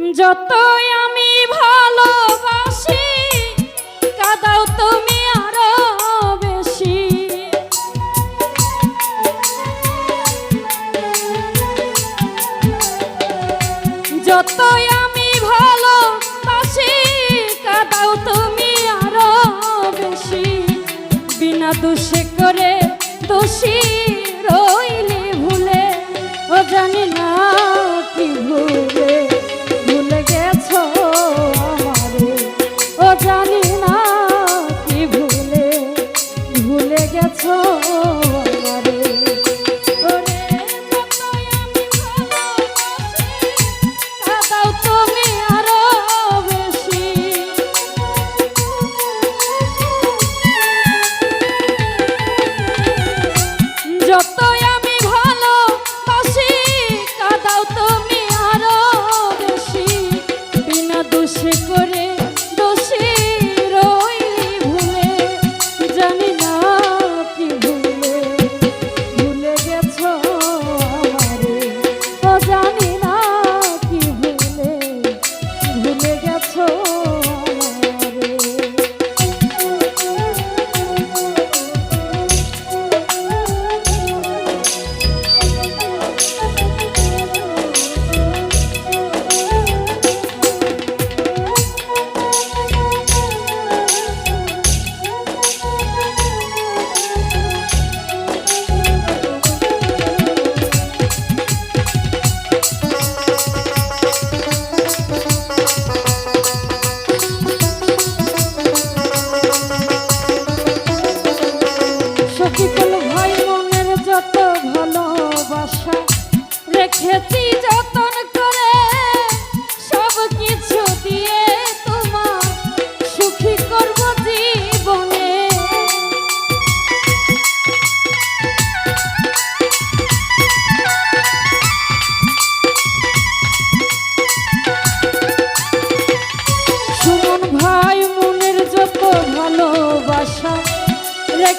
যত আমি ভালোবাসি, কাদাও তুমি আরও বেশি। যত আমি ভালোবাসি, কাদাও তুমি আরও বেশি। বিনা দোষে করে দোষী।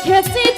kesin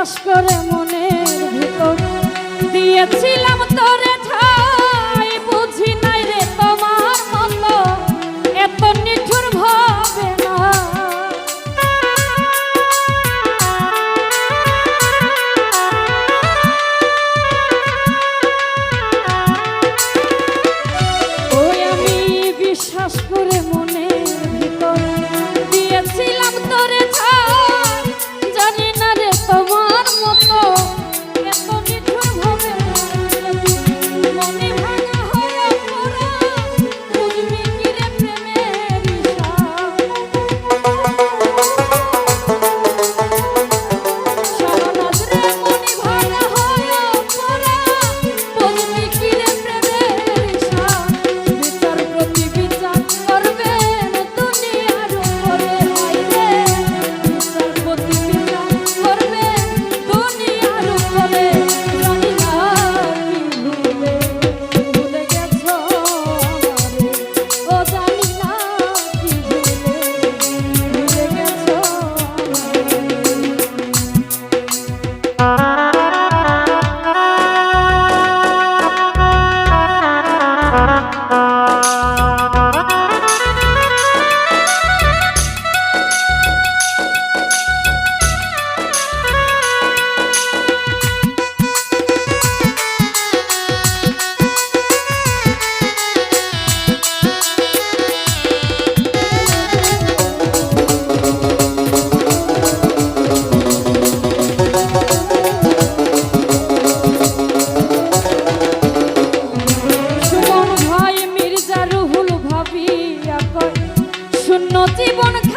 বাস করে মনের দিয়েছিলাম keep on. A-